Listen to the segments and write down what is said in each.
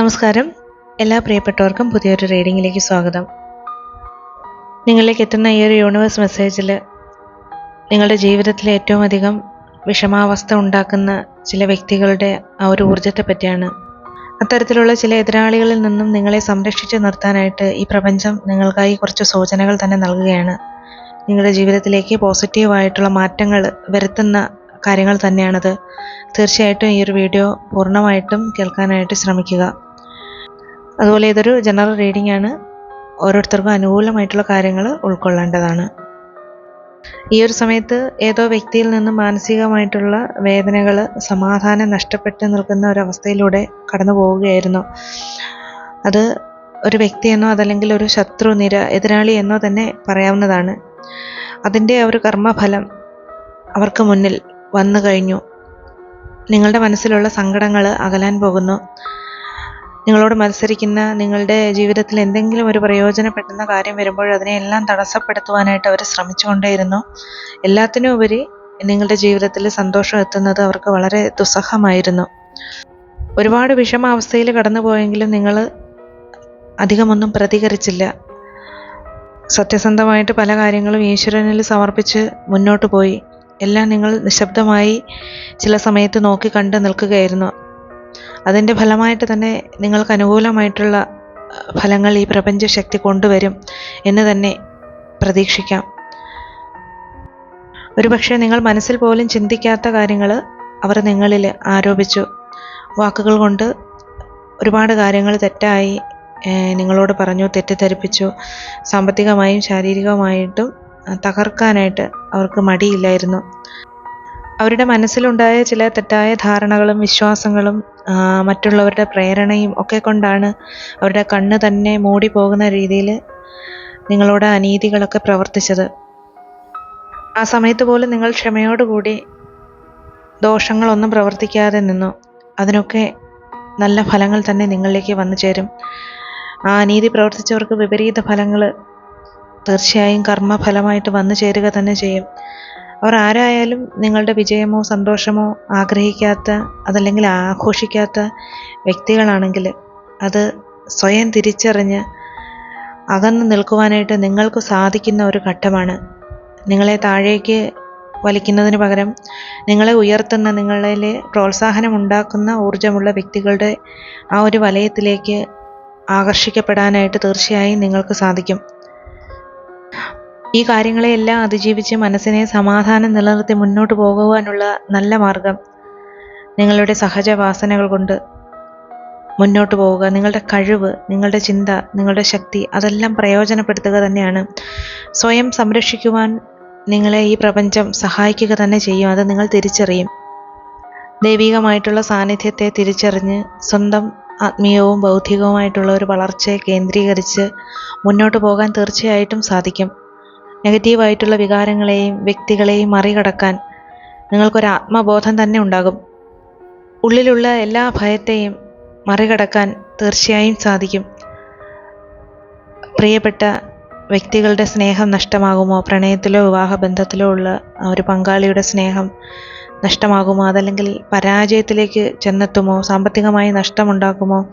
നമസ്കാരം. എല്ലാ പ്രിയപ്പെട്ടവർക്കും പുതിയൊരു റീഡിങ്ങിലേക്ക് സ്വാഗതം. നിങ്ങളിലേക്ക് എത്തുന്ന ഈ ഒരു യൂണിവേഴ്സ് മെസ്സേജിൽ നിങ്ങളുടെ ജീവിതത്തിൽ ഏറ്റവും അധികം വിഷമാവസ്ഥ ഉണ്ടാക്കുന്ന ചില വ്യക്തികളുടെ ആ ഒരു ഊർജത്തെ പറ്റിയാണ്. അത്തരത്തിലുള്ള ചില എതിരാളികളിൽ നിന്നും നിങ്ങളെ സംരക്ഷിച്ച് നിർത്താനായിട്ട് ഈ പ്രപഞ്ചം നിങ്ങൾക്കായി കുറച്ച് സൂചനകൾ തന്നെ നൽകുകയാണ്. നിങ്ങളുടെ ജീവിതത്തിലേക്ക് പോസിറ്റീവായിട്ടുള്ള മാറ്റങ്ങൾ വരുത്തുന്ന കാര്യങ്ങൾ തന്നെയാണത്. തീർച്ചയായിട്ടും ഈ ഒരു വീഡിയോ പൂർണമായിട്ടും കേൾക്കാനായിട്ട് ശ്രമിക്കുക. അതുപോലെ ഇതൊരു ജനറൽ റീഡിംഗ് ആണ്. ഓരോരുത്തർക്കും അനുകൂലമായിട്ടുള്ള കാര്യങ്ങൾ ഉൾക്കൊള്ളേണ്ടതാണ്. ഈ ഒരു സമയത്ത് ഏതോ വ്യക്തിയിൽ നിന്നും മാനസികമായിട്ടുള്ള വേദനകൾ സമാധാനം നഷ്ടപ്പെട്ട് നിൽക്കുന്ന ഒരവസ്ഥയിലൂടെ കടന്നു പോവുകയായിരുന്നു. അത് ഒരു വ്യക്തിയെന്നോ അതല്ലെങ്കിൽ ഒരു ശത്രു നിര എതിരാളി എന്നോ തന്നെ പറയാവുന്നതാണ്. അതിന്റെ ഒരു കർമ്മഫലം അവർക്ക് മുന്നിൽ വന്നു കഴിഞ്ഞു. നിങ്ങളുടെ മനസ്സിലുള്ള സങ്കടങ്ങൾ അകലാൻ പോകുന്നു. നിങ്ങളോട് മത്സരിക്കുന്ന നിങ്ങളുടെ ജീവിതത്തിൽ എന്തെങ്കിലും ഒരു പ്രയോജനപ്പെടുന്ന കാര്യം വരുമ്പോൾ അതിനെയെല്ലാം തടസ്സപ്പെടുത്തുവാനായിട്ട് അവർ ശ്രമിച്ചുകൊണ്ടേയിരുന്നു. എല്ലാത്തിനും ഉപരി നിങ്ങളുടെ ജീവിതത്തിൽ സന്തോഷം എത്തുന്നത് അവർക്ക് വളരെ ദുസ്സഹമായിരുന്നു. ഒരുപാട് വിഷമാവസ്ഥയിൽ കടന്നുപോയെങ്കിലും നിങ്ങൾ അധികമൊന്നും പ്രതികരിച്ചില്ല. സത്യസന്ധമായിട്ട് പല കാര്യങ്ങളും ഈശ്വരനിൽ സമർപ്പിച്ച് മുന്നോട്ട് പോയി എല്ലാം നിങ്ങൾ നിശബ്ദമായി ചില സമയത്ത് നോക്കി കണ്ട് നിൽക്കുകയായിരുന്നു. അതിന്റെ ഫലമായിട്ട് തന്നെ നിങ്ങൾക്ക് അനുകൂലമായിട്ടുള്ള ഫലങ്ങൾ ഈ പ്രപഞ്ചശക്തി കൊണ്ടുവരും എന്ന് തന്നെ പ്രതീക്ഷിക്കാം. ഒരുപക്ഷെ നിങ്ങൾ മനസ്സിൽ പോലും ചിന്തിക്കാത്ത കാര്യങ്ങൾ അവർ നിങ്ങളിൽ ആരോപിച്ചു. വാക്കുകൾ കൊണ്ട് ഒരുപാട് കാര്യങ്ങൾ തെറ്റായി നിങ്ങളോട് പറഞ്ഞു തെറ്റിദ്ധരിപ്പിച്ചു. സാമ്പത്തികമായും ശാരീരികമായിട്ടും തകർക്കാനായിട്ട് അവർക്ക് മടിയില്ലായിരുന്നു. അവരുടെ മനസ്സിലുണ്ടായ ചില തെറ്റായ ധാരണകളും വിശ്വാസങ്ങളും മറ്റുള്ളവരുടെ പ്രേരണയും ഒക്കെ കൊണ്ടാണ് അവരുടെ കണ്ണ് തന്നെ മൂടി പോകുന്ന രീതിയിൽ നിങ്ങളോട് അനീതികളൊക്കെ പ്രവർത്തിച്ചത്. ആ സമയത്ത് പോലും നിങ്ങൾ ക്ഷമയോടുകൂടി ദോഷങ്ങളൊന്നും പ്രവർത്തിക്കാതെ നിന്നു. അതിനൊക്കെ നല്ല ഫലങ്ങൾ തന്നെ നിങ്ങളിലേക്ക് വന്നു ചേരും. ആ അനീതി പ്രവർത്തിച്ചവർക്ക് വിപരീത ഫലങ്ങൾ തീർച്ചയായും കർമ്മഫലമായിട്ട് വന്നു ചേരുക തന്നെ ചെയ്യും. അവർ ആരായാലും നിങ്ങളുടെ വിജയമോ സന്തോഷമോ ആഗ്രഹിക്കാത്ത അതല്ലെങ്കിൽ ആഘോഷിക്കാത്ത വ്യക്തികളാണെങ്കിൽ അത് സ്വയം തിരിച്ചറിഞ്ഞ് അകന്നു നിൽക്കുവാനായിട്ട് നിങ്ങൾക്ക് സാധിക്കുന്ന ഒരു ഘട്ടമാണ്. നിങ്ങളെ താഴേക്ക് വലിക്കുന്നതിന് പകരം നിങ്ങളെ ഉയർത്തുന്ന നിങ്ങളിൽ പ്രോത്സാഹനം ഉണ്ടാക്കുന്ന ഊർജമുള്ള വ്യക്തികളുടെ ആ ഒരു വലയത്തിലേക്ക് ആകർഷിക്കപ്പെടാനായിട്ട് തീർച്ചയായും നിങ്ങൾക്ക് സാധിക്കും. ഈ കാര്യങ്ങളെയെല്ലാം അതിജീവിച്ച് മനസ്സിനെ സമാധാനം നിലനിർത്തി മുന്നോട്ട് പോകുവാനുള്ള നല്ല മാർഗം നിങ്ങളുടെ സഹജ വാസനകൾ കൊണ്ട് മുന്നോട്ട് പോവുക. നിങ്ങളുടെ കഴിവ് നിങ്ങളുടെ ചിന്ത നിങ്ങളുടെ ശക്തി അതെല്ലാം പ്രയോജനപ്പെടുത്തുക തന്നെയാണ്. സ്വയം സംരക്ഷിക്കുവാൻ നിങ്ങളെ ഈ പ്രപഞ്ചം സഹായിക്കുക തന്നെ ചെയ്യും. അത് നിങ്ങൾ തിരിച്ചറിയും. ദൈവികമായിട്ടുള്ള സാന്നിധ്യത്തെ തിരിച്ചറിഞ്ഞ് സ്വന്തം ആത്മീയവും ബൗദ്ധികവുമായിട്ടുള്ള ഒരു വളർച്ചയെ കേന്ദ്രീകരിച്ച് മുന്നോട്ട് പോകാൻ തീർച്ചയായിട്ടും സാധിക്കും. നെഗറ്റീവായിട്ടുള്ള വികാരങ്ങളെയും വ്യക്തികളെയും മറികടക്കാൻ നിങ്ങൾക്കൊരു ആത്മബോധം തന്നെ ഉണ്ടാകും. ഉള്ളിലുള്ള എല്ലാ ഭയത്തെയും മറികടക്കാൻ തീർച്ചയായും സാധിക്കും. പ്രിയപ്പെട്ട വ്യക്തികളുടെ സ്നേഹം നഷ്ടമാകുമോ? പ്രണയത്തിലോ വിവാഹബന്ധത്തിലോ ഉള്ള ഒരു പങ്കാളിയുടെ സ്നേഹം നഷ്ടമാകുമോ? അതല്ലെങ്കിൽ പരാജയത്തിലേക്ക് ചെന്നെത്തുമോ? സാമ്പത്തികമായി നഷ്ടമുണ്ടാക്കുമോ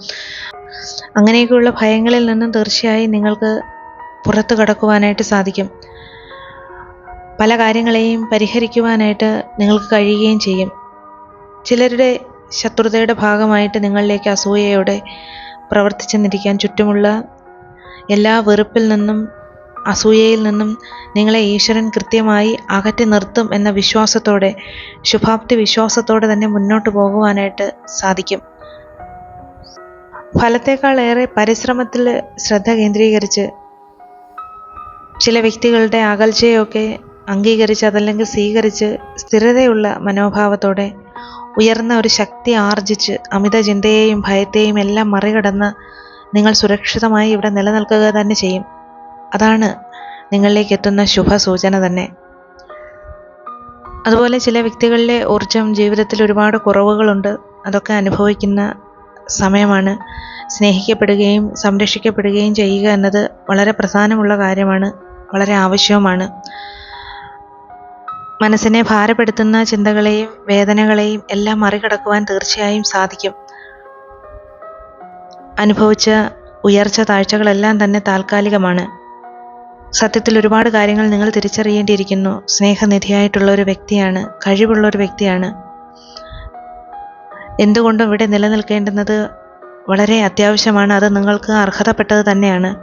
അങ്ങനെയൊക്കെയുള്ള ഭയങ്ങളിൽ നിന്നും തീർച്ചയായും നിങ്ങൾക്ക് പുറത്തു കടക്കുവാനായിട്ട് സാധിക്കും. പല കാര്യങ്ങളെയും പരിഹരിക്കുവാനായിട്ട് നിങ്ങൾക്ക് കഴിയുകയും ചെയ്യും. ചിലരുടെ ശത്രുതയുടെ ഭാഗമായിട്ട് നിങ്ങളിലേക്ക് അസൂയയോടെ പ്രവർത്തിച്ചെന്നിരിക്കാൻ ചുറ്റുമുള്ള എല്ലാ വെറുപ്പിൽ നിന്നും അസൂയയിൽ നിന്നും നിങ്ങളെ ഈശ്വരൻ കൃത്യമായി അകറ്റി നിർത്തും എന്ന വിശ്വാസത്തോടെ ശുഭാപ്തി വിശ്വാസത്തോടെ തന്നെ മുന്നോട്ട് പോകുവാനായിട്ട് സാധിക്കും. ഫലത്തേക്കാൾ ഏറെ പരിശ്രമത്തിൽ ശ്രദ്ധ കേന്ദ്രീകരിച്ച് ചില വ്യക്തികളുടെ അകൽച്ചയൊക്കെ അംഗീകരിച്ച് അതല്ലെങ്കിൽ സ്വീകരിച്ച് സ്ഥിരതയുള്ള മനോഭാവത്തോടെ ഉയർന്ന ഒരു ശക്തി ആർജിച്ച് അമിത ചിന്തയെയും ഭയത്തെയും എല്ലാം മറികടന്ന് നിങ്ങൾ സുരക്ഷിതമായി ഇവിടെ നിലനിൽക്കുക തന്നെ ചെയ്യും. അതാണ് നിങ്ങളിലേക്ക് എത്തുന്ന ശുഭസൂചന തന്നെ. അതുപോലെ ചില വ്യക്തികളിലെ ഊർജം ജീവിതത്തിൽ ഒരുപാട് കുറവുകളുണ്ട്. അതൊക്കെ അനുഭവിക്കുന്ന സമയമാണ്. സ്നേഹിക്കപ്പെടുകയും സംരക്ഷിക്കപ്പെടുകയും ചെയ്യുക എന്നത് വളരെ പ്രധാനമുള്ള കാര്യമാണ്. വളരെ ആവശ്യവുമാണ്. മനസ്സിനെ ഭാരപ്പെടുത്തുന്ന ചിന്തകളെയും വേദനകളെയും എല്ലാം മറികടക്കുവാൻ തീർച്ചയായും സാധിക്കും. അനുഭവിച്ച ഉയർച്ച താഴ്ചകളെല്ലാം തന്നെ താൽക്കാലികമാണ്. സത്യത്തിൽ ഒരുപാട് കാര്യങ്ങൾ നിങ്ങൾ തിരിച്ചറിയേണ്ടിയിരിക്കുന്നു. സ്നേഹനിധിയായിട്ടുള്ള ഒരു വ്യക്തിയാണ് കഴിവുള്ള ഒരു വ്യക്തിയാണ്. എന്തുകൊണ്ടും ഇവിടെ നിലനിൽക്കേണ്ടുന്നത് വളരെ അത്യാവശ്യമാണ്. അത് നിങ്ങൾക്ക് അർഹതപ്പെട്ടത് തന്നെയാണ്.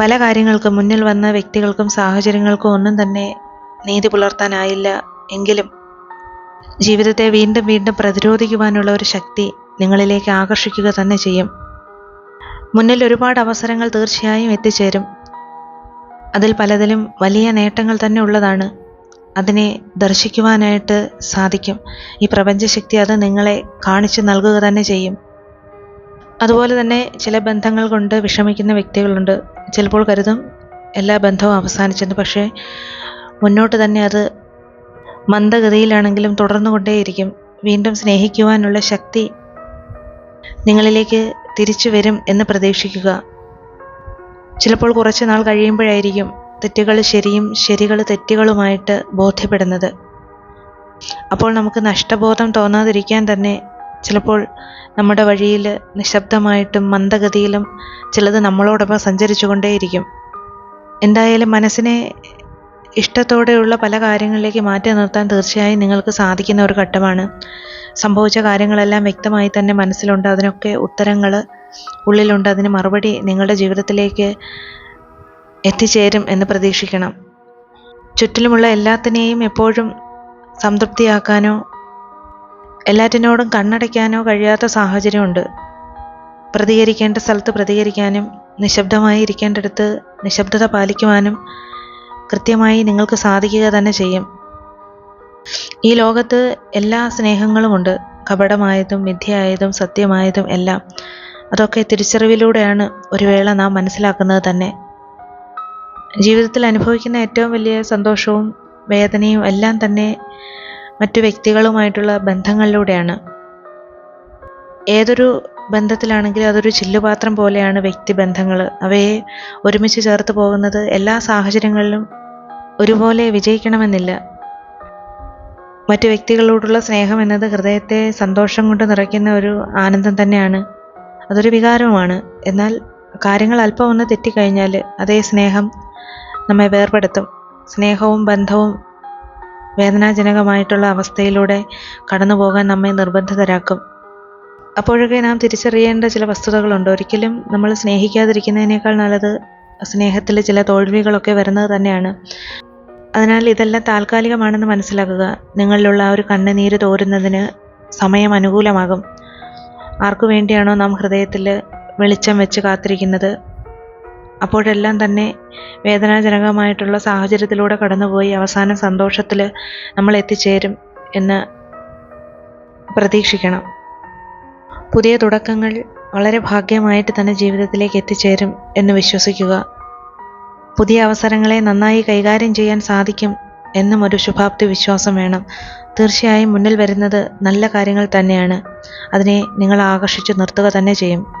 പല കാര്യങ്ങൾക്കും മുന്നിൽ വന്ന വ്യക്തികൾക്കും സാഹചര്യങ്ങൾക്കും ഒന്നും തന്നെ നീതി പുലർത്താനായില്ല എങ്കിലും ജീവിതത്തെ വീണ്ടും വീണ്ടും പ്രതിരോധിക്കുവാനുള്ള ഒരു ശക്തി നിങ്ങളിലേക്ക് ആകർഷിക്കുക തന്നെ ചെയ്യും. മുന്നിൽ ഒരുപാട് അവസരങ്ങൾ തീർച്ചയായും എത്തിച്ചേരും. അതിൽ പലതിലും വലിയ നേട്ടങ്ങൾ തന്നെ ഉള്ളതാണ്. അതിനെ ദർശിക്കുവാനായിട്ട് സാധിക്കും. ഈ പ്രപഞ്ചശക്തി അത് നിങ്ങളെ കാണിച്ചു നൽകുക തന്നെ ചെയ്യും. അതുപോലെ തന്നെ ചില ബന്ധങ്ങൾ കൊണ്ട് വിഷമിക്കുന്ന വ്യക്തികളുണ്ട്. ചിലപ്പോൾ കരുതും എല്ലാ ബന്ധവും അവസാനിച്ചെന്ന്. പക്ഷേ മുന്നോട്ട് തന്നെ അത് മന്ദഗതിയിലാണെങ്കിലും തുടർന്നുകൊണ്ടേയിരിക്കും. വീണ്ടും സ്നേഹിക്കുവാനുള്ള ശക്തി നിങ്ങളിലേക്ക് തിരിച്ചു വരും എന്ന് പ്രതീക്ഷിക്കുക. ചിലപ്പോൾ കുറച്ച് നാൾ കഴിയുമ്പോഴായിരിക്കും തെറ്റുകൾ ശരിയും ശരികൾ തെറ്റുകളുമായിട്ട് ബോധ്യപ്പെടുന്നത്. അപ്പോൾ നമുക്ക് നഷ്ടബോധം തോന്നാതിരിക്കാൻ തന്നെ ചിലപ്പോൾ നമ്മുടെ വഴിയിൽ നിശബ്ദമായിട്ടും മന്ദഗതിയിലും ചിലത് നമ്മളോടൊപ്പം സഞ്ചരിച്ചു കൊണ്ടേയിരിക്കും എന്തായാലും മനസ്സിനെ ഇഷ്ടത്തോടെയുള്ള പല കാര്യങ്ങളിലേക്ക് മാറ്റി നിർത്താൻ തീർച്ചയായും നിങ്ങൾക്ക് സാധിക്കുന്ന ഒരു ഘട്ടമാണ്. സംഭവിച്ച കാര്യങ്ങളെല്ലാം വ്യക്തമായി തന്നെ മനസ്സിലുണ്ട്. അതിനൊക്കെ ഉത്തരങ്ങൾ ഉള്ളിലുണ്ട്. അതിന് മറുപടി നിങ്ങളുടെ ജീവിതത്തിലേക്ക് എത്തിച്ചേരും എന്ന് പ്രതീക്ഷിക്കണം. ചുറ്റിലുമുള്ള എല്ലാത്തിനെയും എപ്പോഴും സംതൃപ്തിയാക്കാനോ എല്ലാറ്റിനോടും കണ്ണടയ്ക്കാനോ കഴിയാത്ത സാഹചര്യമുണ്ട്. പ്രതികരിക്കേണ്ട സ്ഥലത്ത് പ്രതികരിക്കാനും നിശബ്ദമായി ഇരിക്കേണ്ടടുത്ത് നിശബ്ദത പാലിക്കുവാനും കൃത്യമായി നിങ്ങൾക്ക് സാധിക്കുക തന്നെ ചെയ്യും. ഈ ലോകത്ത് എല്ലാ സ്നേഹങ്ങളുമുണ്ട്. കപടമായതും മിഥ്യയായതും സത്യമായതും എല്ലാം. അതൊക്കെ തിരിച്ചറിവിലൂടെയാണ് ഒരു വേള നാം മനസ്സിലാക്കുന്നത് തന്നെ. ജീവിതത്തിൽ അനുഭവിക്കുന്ന ഏറ്റവും വലിയ സന്തോഷവും വേദനയും എല്ലാം തന്നെ മറ്റു വ്യക്തികളുമായിട്ടുള്ള ബന്ധങ്ങളിലൂടെയാണ്. ഏതൊരു ബന്ധത്തിലാണെങ്കിലും അതൊരു ചില്ലുപാത്രം പോലെയാണ് വ്യക്തിബന്ധങ്ങൾ അവയെ ഒരുമിച്ച് ചേർത്ത് പോകുന്നത് എല്ലാ സാഹചര്യങ്ങളിലും ഒരുപോലെ വിജയിക്കണമെന്നില്ല. മറ്റു വ്യക്തികളോടുള്ള സ്നേഹം എന്നത് ഹൃദയത്തെ സന്തോഷം കൊണ്ട് നിറയ്ക്കുന്ന ഒരു ആനന്ദം തന്നെയാണ്. അതൊരു വികാരവുമാണ്. എന്നാൽ കാര്യങ്ങൾ അല്പം ഒന്ന് തെറ്റിക്കഴിഞ്ഞാൽ അതേ സ്നേഹം നമ്മെ വേർപെടുത്തും. സ്നേഹവും ബന്ധവും വേദനാജനകമായിട്ടുള്ള അവസ്ഥയിലൂടെ കടന്നു പോകാൻ നമ്മെ നിർബന്ധിതരാക്കും. അപ്പോഴൊക്കെ നാം തിരിച്ചറിയേണ്ട ചില വസ്തുതകളുണ്ട്. ഒരിക്കലും നമ്മൾ സ്നേഹിക്കാതിരിക്കുന്നതിനേക്കാൾ നല്ലത് സ്നേഹത്തിൽ ചില തോൽവികളൊക്കെ വരുന്നത് തന്നെയാണ്. അതിനാൽ ഇതെല്ലാം താൽക്കാലികമാണെന്ന് മനസ്സിലാക്കുക. നിങ്ങളിലുള്ള ആ ഒരു കണ്ണുനീര് തോരുന്നതിന് സമയം അനുകൂലമാകും. ആർക്കു വേണ്ടിയാണോ നാം ഹൃദയത്തിൽ വെളിച്ചം വെച്ച് കാത്തിരിക്കുന്നത്? അപ്പോഴെല്ലാം തന്നെ വേദനാജനകമായിട്ടുള്ള സാഹചര്യത്തിലൂടെ കടന്നുപോയി അവസാനം സന്തോഷത്തിൽ നമ്മൾ എത്തിച്ചേരും എന്ന് പ്രതീക്ഷിക്കണം. പുതിയ തുടക്കങ്ങൾ വളരെ ഭാഗ്യമായിട്ട് തന്നെ ജീവിതത്തിലേക്ക് എത്തിച്ചേരും എന്ന് വിശ്വസിക്കുക. പുതിയ അവസരങ്ങളെ നന്നായി കൈകാര്യം ചെയ്യാൻ സാധിക്കും എന്നും ഒരു ശുഭാപ്തി വിശ്വാസം വേണം. തീർച്ചയായും മുന്നിൽ വരുന്നത് നല്ല കാര്യങ്ങൾ തന്നെയാണ്. അതിനെ നിങ്ങൾ ആകർഷിച്ചു നിർത്തുക തന്നെ ചെയ്യും.